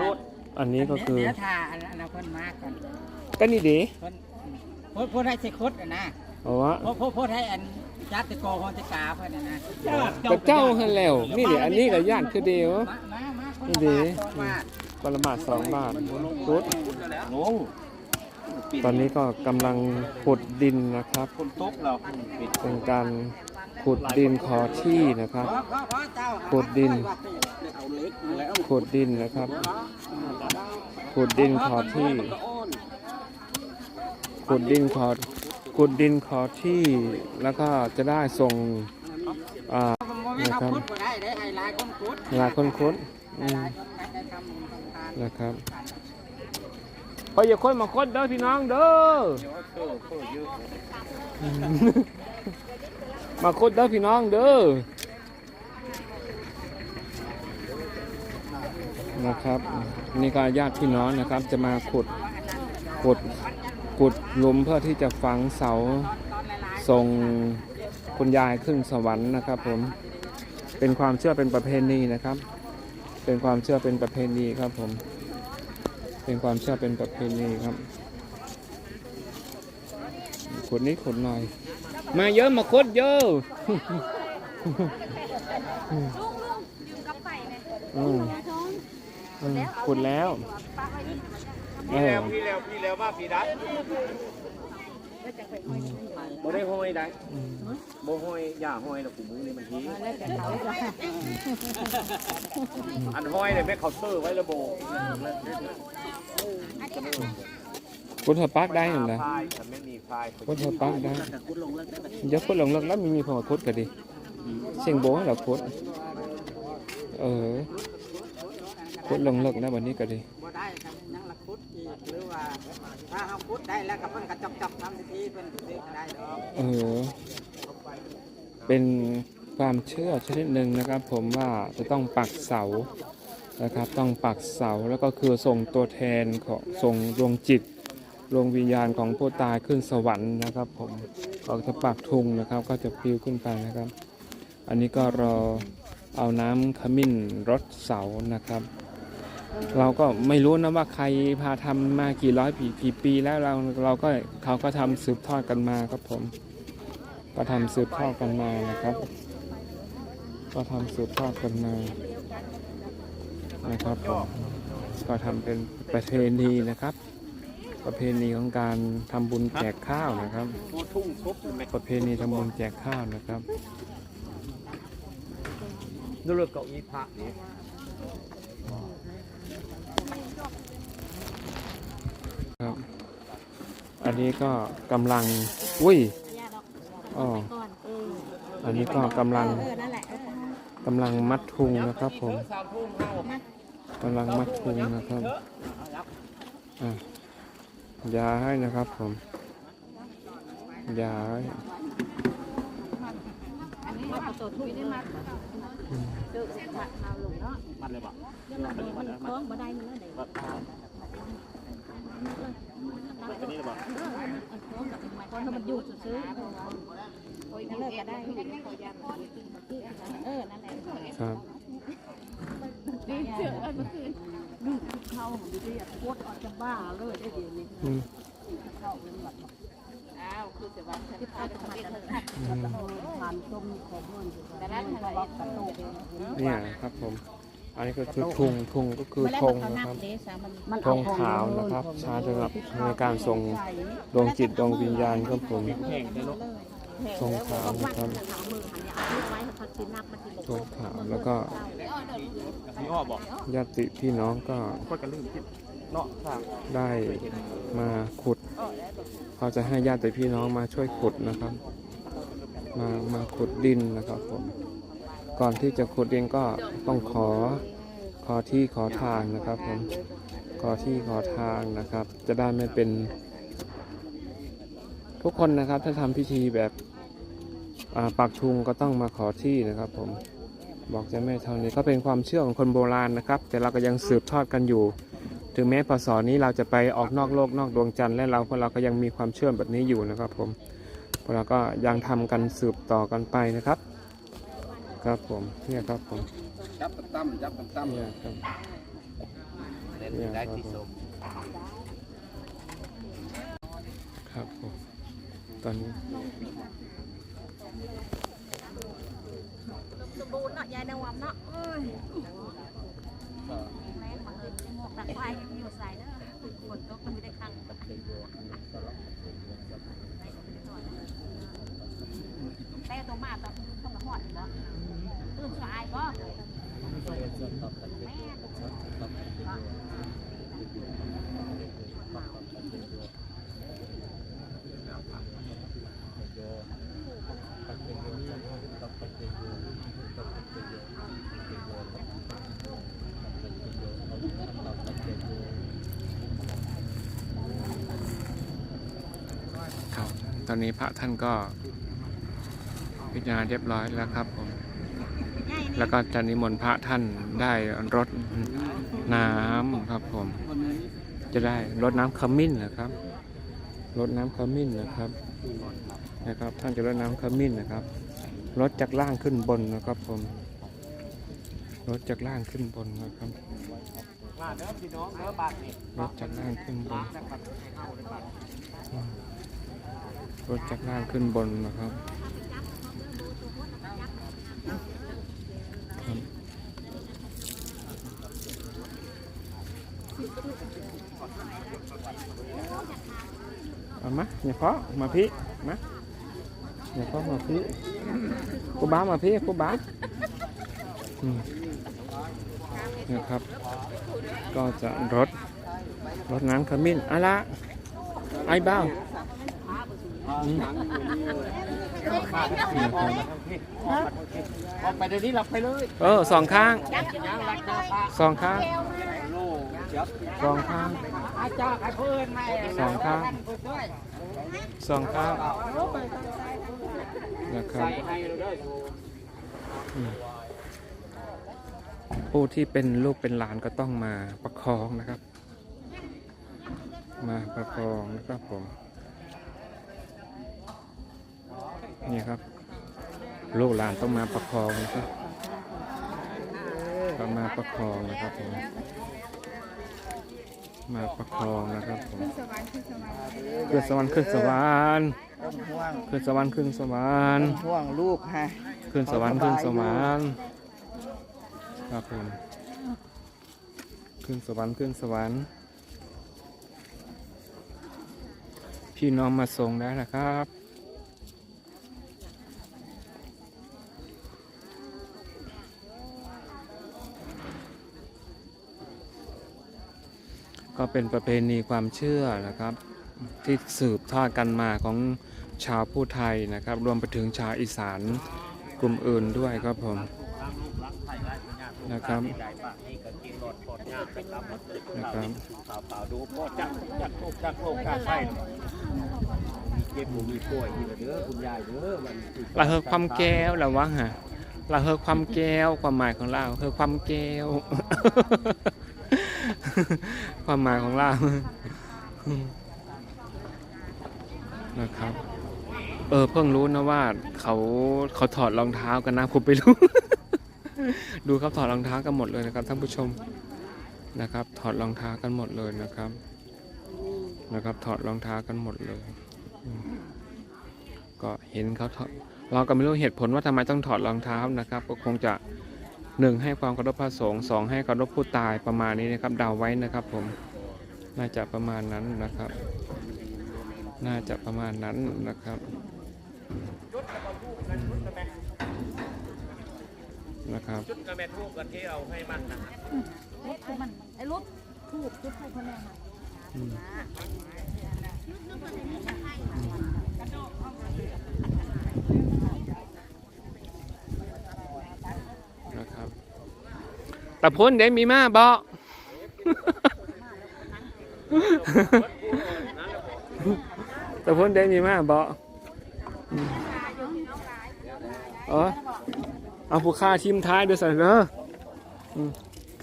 รูดอันนี้ก็คือเดี๋ยวถ่าอันนั้นเพิ่นมาก่อนก็นี่ดีเพิ่นโพดโพดให้สิคุดอะนะเพราะว่าโพดโพดโพดให้อันจัดตะโกโฮนตะกาเพิ่นน่ะนะก็เจ้าหันแล้วนี่เดี๋ยวอันนี้ก็ญาติคือเดียวมามามาคนนี่ละดีบาทสองบาทปรมาทสองบาทพุทธลงตอนนี้ก็กำลังขุดดินนะครับคนตกเราปิดเป็นการ ขุดดินขอที่นะครับ ขุดดิน ขุดดินนะครับ ขุดดินขอที่ ขุดดินขอ ขุดดินขอที่ แล้วก็จะได้ส่งอ่านะครับหลายคนคุดนคุดอืมหลายคนได้ทำบุญทำทานนะครับพออย่าคนมาคนเด้อพี่น้องเด้อ มาคุดเด้อพี่น้องเด้อนะครับ นี่ก็ญาติพี่น้องนะครับ จะมาขุดขุดขุดลุมเพื่อที่จะฝังเสาส่งคุณยายขึ้นสวรรค์นะครับผมเป็นความเชื่อเป็นประเพณีนะครับ เป็นความเชื่อเป็นประเพณีครับผม เป็นความเชื่อเป็นประเพณีครับขุดนี้ขุดหน่อย มาเยอะมาขุดเยอะลุงลุงยืมกับไปไหมอืมท้องอืมขุดแล้วปากไว้นี่เอพี่อแล้วพี่แล้วพี่แล้วว่าพี่ได้บ่ได้ห้อยได้อืมบ่ห้อยอย่าห้อยแล้วกูมือนี่มันทีอันห้อยเลยแม่เขาเตอร์ไว้ระโบ ขุดหัวปักได้เหรอพายฉันไม่มีพายขุดหัวปักได้เดี๋ยวขุดลงเลิกแล้วมีมีพอขุดก็ดีเสียงโบ้ให้เราขุดเออขุดลงเลิกแล้ววันนี้ก็ดีบ่ได้กันยังละคุดอีกหรือว่าถ้าเฮาคุดได้แล้วก็เพิ่นก็จอกๆทำพิธีเพิ่นสิก็ได้ดอกเออเป็นความเชื่อชนิดหนึ่งนะครับ ผมว่าจะต้องปักเสานะครับ ต้องปักเสาแล้วก็คือส่งตัวแทนของส่งดวงจิต ดวงวิญญาณของผู้ตายขึ้นสวรรค์นะครับผมออก็จะปักทุงนะครับ ก็จะปลิวขึ้นไปนะครับ อันนี้ก็รอเอาน้ำขมิ้นรดเสานะครับ เราก็ไม่รู้นะว่าใครพาทำมากี่ร้อยปีกี่ปีแล้วเราเราก็เขาก็ทำสืบทอดกันมาครับผม ก็ทำสืบทอดกันมานะครับ ก็ทำสืบทอดกันมานะครับผมก็ทำเป็นประเพณีนะครับ ประเพณีของการทำบุญแจกข้าวนะครับตัวทุ่งซุบแม่ประเพณีทำบุญแจกข้าวนะครับดูเลือกเก้าอี้พระนี่ครับ อันนี้ก็กำลัง อุ้ยยาดอกอ๋อก่อนเอออันนี้ก็กำลังเออนั่นแหละเออกำลังมัดทุงนะครับผมสามทุ่มเฮากำลังมัดทุงนะครับอะ ยาให้นะครับผมยาให้อันนี้เราตัวทุกได้มาเดือดมาเอาลงเนาะมันเลยบ่เรื่องมันมันคล้องบ่ได้เนื้อใดแบบอันนี้เลยบ่เออมันคล้องกับมันคล้องให้มันอยู่ซื่อๆโอ้ยเลิกก็ได้เออนั่นแหละครับ ดีเชื่เมื่อคืนลูกเขาของดีๆโคตรออกจะบ้าเลยได้เดี๋ยวนี้อืมอ้าวคือจะว่าจะพาไปทำอะไรอืมทานต้มขอมันแต่นั้นทะเลกระโตกเนี่ยครับผม อันนี้ก็คือทุงทุงก็คือธงนะครับธงขาวนะครับใช้สำหรับในการส่งดวงจิตดวงวิญญาณครับผม แห้งขาวนะครับธงขาวแล้วก็ญาติพี่น้องก็ได้มาขุดเขาจะให้ญาติพี่น้องมาช่วยขุดนะครับ มามาขุดดินนะครับผมก่อนที่จะขุดดินก็ต้องขอขอที่ขอทางนะครับผมขอที่ขอทางนะครับ จะได้ไม่เป็น ทุกคนนะครับถ้าทำพิธีแบบ อ่าปักทุงก็ต้องมาขอที่นะครับผมบอกเจะแม่เท่านี้ก็เป็นความเชื่อของคนโบราณนะครับ แต่เราก็ยังสืบทอดกันอยู่ ถึงแม้พศนี้เราจะไปออกนอกโลกนอกดวงจันทร์และเราพวกเราก็ยังมีความเชื่อแบบนี้อยู่นะครับผมพวกเราก็ยังทำกันสืบต่อกันไปนะครับ ครับผมเนี่ยครับผมจับตั้มจับตั้มเนี่ยครับได้ที่สมครับผมตอนนี้ สมบูรณ์เนาะยายนวัมเนาะเอ้ยแม่มาเอิญหมวกตาควายยังอยู่ใส่เด้อฝนตกมันไม่ได้คังแต่ตัวมาตอนต้องมาหอดเหรอตื่นสายบ่แม่ อนนี้พระท่านก็พิจารณาเรียบร้อยแล้วครับผม แล้วก็จะนิมนต์พระท่านได้รดน้ำครับผม จะได้รดน้ำขมิ้นนะครับรดน้ำขมิ้นนะครับนะครับ ท่านจะรดน้ำขมิ้นนะครับรดจากล่างขึ้นบนนะครับผมรดจากล่างขึ้นบนนะครับมาเด้อพี่น้องเด้อบ้านนี่รดจากล่างขึ้นบนนะค รถจากล่างขึ้นบนนะครับเอามาอย่าเพาะมาพี่มาอย่าเพาะมาพี่กูบ้ามาพี่กูบ้าเนี่ยครับ ก็จะรดรดน้ำขมิ้นอะละไอ้บ้า ออกไปเดี๋ยวนี้หลับไปเลยเออสองข้างสองข้างสองข้างสองข้างนด้วยสองข้างนะครับผู้ที่เป็นลูกเป็นหลานก็ต้องมาประคองนะครับ มาประคองนะครับผม นี่ครับ ลูกหลานต้องมาประคองนะครับก็มาประคองนะครับผมมาประคองนะครับผมขึ้นสวรรค์ขึ้นสวรรค์ต้นห่วงขึ้นสวรรค์ขึ้นสวรรค์ห่วงลูกฮะขึ้นสวรรค์ขึ้นสวรรค์ครับผมขึ้นสวรรค์ขึ้นสวรรค์พี่น้องมาส่งได้นะครับ ก็เป็นประเพณีความเชื่อนะครับ ที่สืบทอดกันมาของชาวผู้ไทยนะครับ รวมไปถึงชาวอีสานกลุ่มอื่นด้วยครับผมนะครับนะครับเปล่าๆดูพ่อจักจักโกจักโกจักไส้เจ็บหูมีป่วยอยู่เด้อคุณยายเด้อมันเราเฮอความแก้วแล้ววะฮะเราเฮอความแก้วความหมายของเราเฮอความแก้ว ความหมายของเรานะครับ เออเพิ่งรู้นะว่าเขาเขาถอดรองเท้ากันนะผมไปรู้ ดูครับถอดรองเท้ากันหมดเลยนะครับท่านผู้ชมนะครับ ถอดรองเท้ากันหมดเลยนะครับ นะครับ ถอดรองเท้ากันหมดเลย ก็เห็นเขาถอดเราก็ไม่รู้เหตุผลว่าทำไมต้องถอดรองเท้านะครับ ก็คงจะ หนึ่งให้ความเคารพพระสงฆ์สองให้เคารพผู้ตายประมาณนี้นะครับเดาไว้นะครับผมน่าจะประมาณนั้นนะครับ น่าจะประมาณนั้นนะครับนะครับชุดกระแมทูกกันที่เอาให้มันนะรถมันไอ้รถถูกจุดให้คนแรกมาอืมนะครับ ตะพ้นเด้มีมาบ่ตะพ้นเด้มีมาบ่อืมเออเอาผู้ฆ่าทีมท้ายเด้อสันเด้ออืม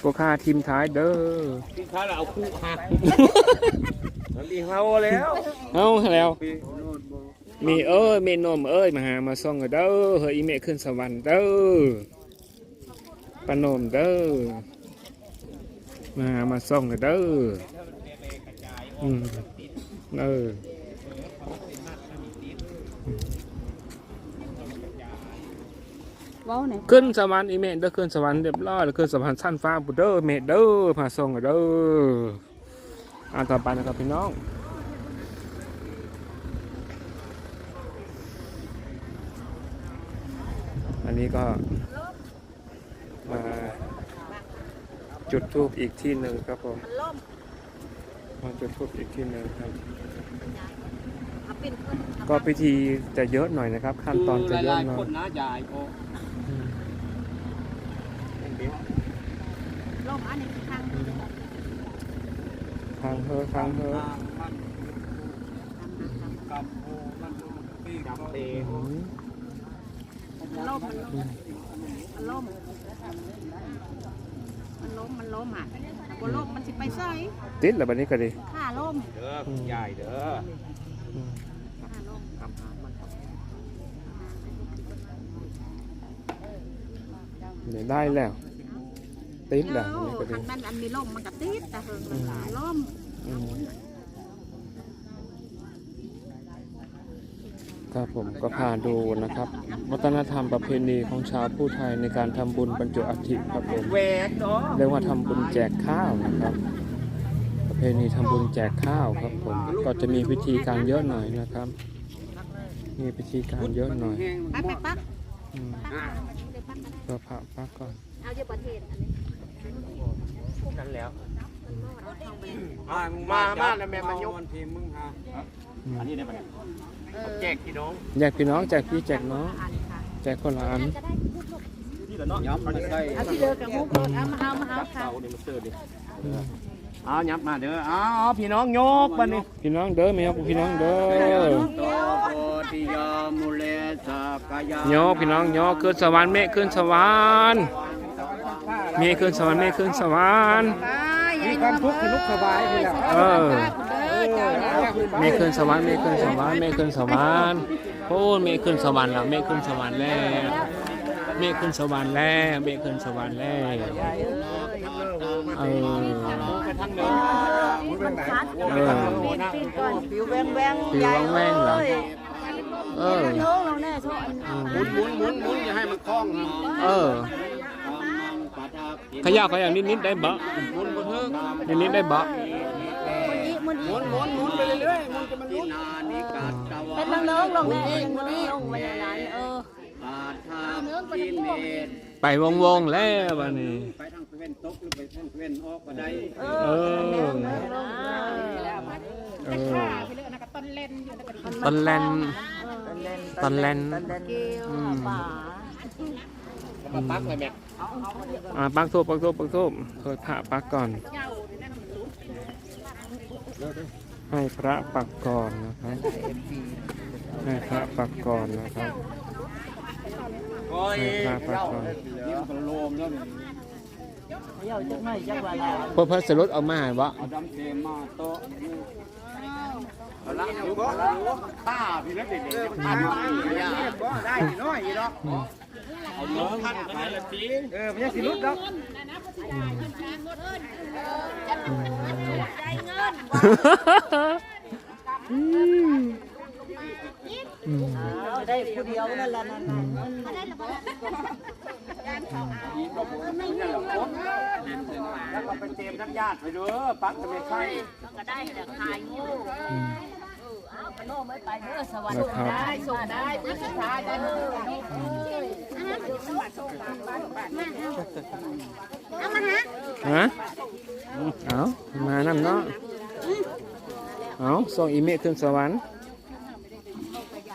ผู้ฆ่าทีมท้ายเด้อที่เขาเราเอาคู่หักมันดีเฮาแล้วเอาแล้วมีเอ้ยเมนมเอ้ยมาหามาส่งเด้อเฮ้ยอีเมฆขึ้นสวรรค์เด้อ ปานมเด้อ มามาส่งกันเด้อ อืมเออเว้าเนี่ยขึ้นสวรรค์อีเมลเด้อขึ้นสวรรค์เรียบร้อยแล้วขึ้นสวรรค์สั้นฟ้าบุเด้อเมดเด้อมาส่งกันเด้ออ่านต่อไปนะครับพี่น้องอันนี้ก็มา จุดทูบอีกที่หนึ่งครับผมมันล่มมาจุดทูบอีกที่หนึ่งครับเอาปิ้นขึ้นก็พิธีจะเยอะหน่อยนะครับ ขั้นตอนจะเยอะหน่อยคนนะยายโอ้ล่มอันนี้ทางทางเฮอทางเฮอกับโอ้มันปีกับเตอืมมันล่มมันล่ม มันล่มมันล่มมันล่มอะถ้าบ่ล่มมันสิไปใส่ติดแล้วบัดนี้ก็ดีข้าล่มเด้อคุณยายเด้ออืมข้าล่มเดี๋ยวได้แล้ว ติดแล้วเอบัดนี้ก็ดีอทางนั้นอันมีล่มมันก็ติดแต่เฮิงมันก็ล่มอืม ครับผมก็พาดูนะครับ วัฒนธรรมประเพณีของชาวผู้ไทยในการทำบุญบรรจุอัฐิครับผมแหวกเนาะเรียกว่าทำบุญแจกข้าวนะครับ ประเพณีทำบุญแจกข้าวครับผมก็จะมีพิธีการเยอะหน่อยนะครับ มีพิธีการเยอะหน่อยไปไปปักอืมปักเดี๋ยวปักก็ได้ก็พระพักก่อนเอาอยู่ประเทศอันนี้นั่นแล้วเอาเข้าไปมามาแล้วแม่มายกทีมึงฮะอันนี้ได้ปะเนี่ยเออ แจกพี่น้องแจกพี่น้องแจกพี่แจกน้องอันค่ะแจกคนละอันนี่แหละเนาะย้ำมันใส่เอาที่เดินกับมุกเดินเอามาเอามาเอาค่ะเสาเนี่ยมันเสื้อดิเอายับมาเด้อเอาพี่น้องยกบันนี้พี่น้องเด้อแม่ครับพี่น้องเด้อโตโพธิยามุเลสักยาโยกพี่น้องโยกขึ้นสวรรค์เมฆขึ้นสวรรค์เมฆขึ้นสวรรค์เมฆขึ้นสวรรค์มีความทุกข์สนุกสบายไปแล้วเออเด้อเจ้าเนี่ยเมฆขึ้นสวรรค์เมฆขึ้นสวรรค์เมฆขึ้นสวรรค์โอ้เมฆขึ้นสวรรค์แล้วเมฆขึ้นสวรรค์แล้วเมฆขึ้นสวรรค์แล้วเมฆขึ้นสวรรค์แล้วเออมันคัดเออปีนปีนก่อนผิวแวงแวงผิวแว่งๆเหรอเออมันโล่งลงแน่โซ่อันหมุนหมุนหมุนหมุนอย่าให้มันคล้องนะเออขยับขยับนิดๆได้บ่หมุนบนเทิงนิดๆได้บ่มันอี มันหอีมุนหมุนหมุนไปเรื่อยๆหมุนจะมันหมุนเป็นมันเนื้อลงแน่มันเนื้อลงไปอย่างนั้นเออไปวงๆแล้วบัดนี้ไปทางเว้นตกหรือไปทางเว้นออกก็ได้เอเอออเนื้อลงเออตอนแลนตอนแลนเกี่ยวป่ามาปักเลยแม่อ่าปักทูบปักทูบปักทูบเคยพระปักก่อน ให้พระปักก่อนนะครับให้พระปักก่อนนะครับโอ้ยให้พระปักก่อนนี่มันโลมแล้วนี่เยาจักหน่อยจักว่าแล้วเพื่อเพื่อสรุปออกมาให้บ่เอาดำเทมาโตะเอาละอยู่ก็ข้าพี่แล้วเด็กๆพันมาเนี่ยบ่ได้สิน้อยอีดอกเอาเนื้อพันกัน เลยปีเออมันยังสิลุดดอกได้ผู้เดียวนั่นละนั่นแล้วก็ไปเตรียมน้ำญาติไปด้อปักจะไม่ใช่ก็ได้แต่ขายงู นมไม่ไปเด้อสวรรค์นะครับได้ส่งได้พุทธทาได้เด้อเอามาฮะฮะเอามานั่นเนาะเอาส่งอีเมลขึ้นสวรรค์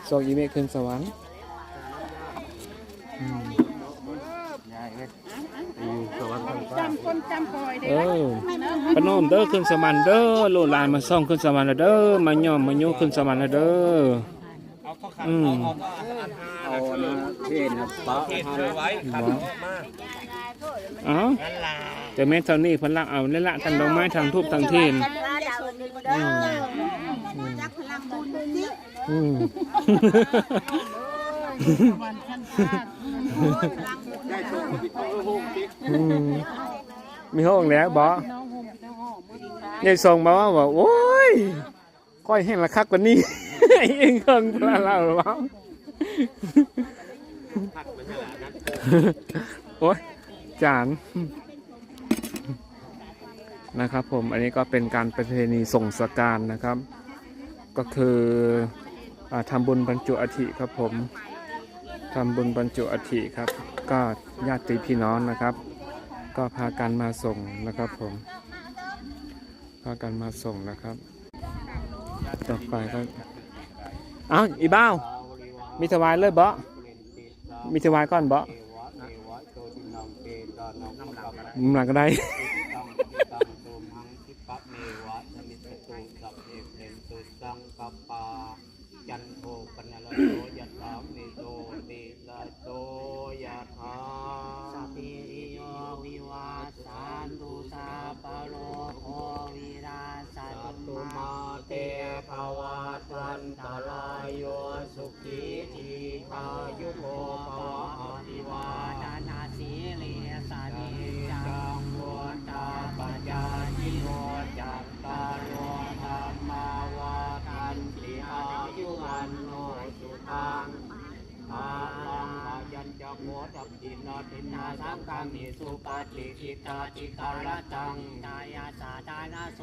ส่งอีเมลขึ้นสวรรค์ เออพนมเด้อขึ้นสวรรค์เด้อลูกหลานมาส่องขึ้นสวรรค์แล้วเด้อมาย่อมมาโยขึ้นสวรรค์แล้วเด้ออืมเอาเทนปะเทนไว้ขันออกมาเอ้าแต่แม่เท่านี้เพิ่นละเอาเล่นละทั้งดอกไม้ทั้งทูบทั้งเทียนอืมจักพลังบุญสิอืมได้ชมกับพี่โตโฮมติ๊กอื มมีห้องแล้วบ่น้องโฮยายส่งมาว่าบอกโอ้ยก้อยแห้งละคักกว่านี้เองเคิงพลาเราหรือเปล่าผัดมันจะหลานั้นโอ้ยจานนะครับผมอันนี้ก็เป็นการประเพณีส่งสการนะครับ ก็คืออาทำบุญบรรจุอัฐิครับผมทำบุญบรรจุอัฐิครับ ก็ญาติพี่น้องนะครับ ก็พากันมาส่งนะครับผม พากันมาส่งนะครับ ต่อไปก็อ้าวอีบ้าวมีถวายเลยบ่มีถวายก่อนบ่มึงหลังก็ได้จันโทปนลโสังฆามิสุปฏิกิ ตาจิกาลตังกายาสาดานาโส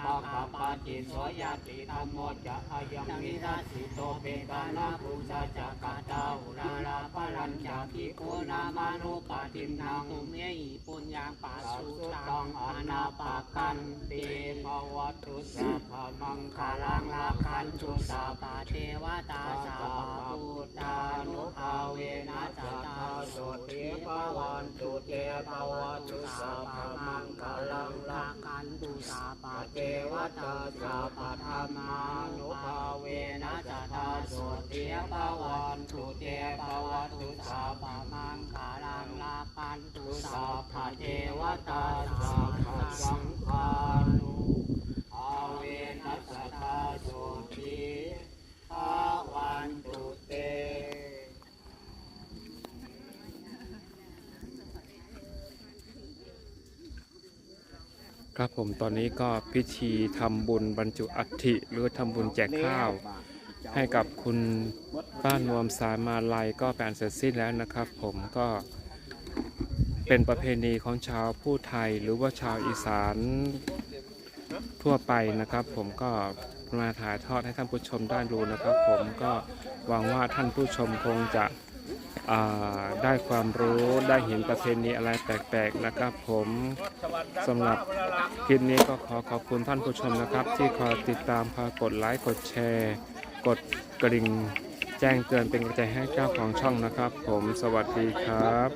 โสปะปะกาปะปะจิโสยติธรรมโมจะอายังวิราสิโตเปกานาภูชาจักกะตาอุราลาภรัญจาภิโกนามานุปาตินังตุเมหิปุญญาปัสสุตังอนาปากันตเตภวัตุสัพพมังคาลังลาคันตุสาสัพปเทวตาสาปาปุตตานุภาเวนะจัตตาสโสเทติภวันตุเตภวัตุสัพพมังคลังลากันตุสาปเทวตาสัพพธรรมานุภาเวนะจัตตาสุเทปวันตุเตปวัตุสัพพมังคลังลาปันตุสาสัพปเทวตาตาสัสัพพสังฆาเวนัสสทาโสติภาวันตุเต ครับผมตอนนี้ก็พิธีทำบุญบรรจุอัฐิหรือทำบุญแจกข้าว ให้กับคุณป้านวมสายมาลัยก็แปลนเสร็จสิ้นแล้วนะครับ ผมก็เป็นประเพณีของชาวผู้ไทยหรือว่าชาวอีสานทั่วไปนะครับ ผมก็มาถ่ายทอดให้ท่านผู้ชมได้ดูนะครับ ผมก็หวังว่าท่านผู้ชมคงจะ ได้ความรู้ได้เห็นประเพณีอะไรแปลกๆนะครับ ผมสำหรับคลิปนี้ก็ขอขอบคุณท่านผู้ชมนะครับ ที่คอยติดตามคอยกดไลค์กดแชร์ กดกริ่ง แจ้งเตือนเป็นกำลังใจให้เจ้าของช่องนะครับ ผมสวัสดีครับ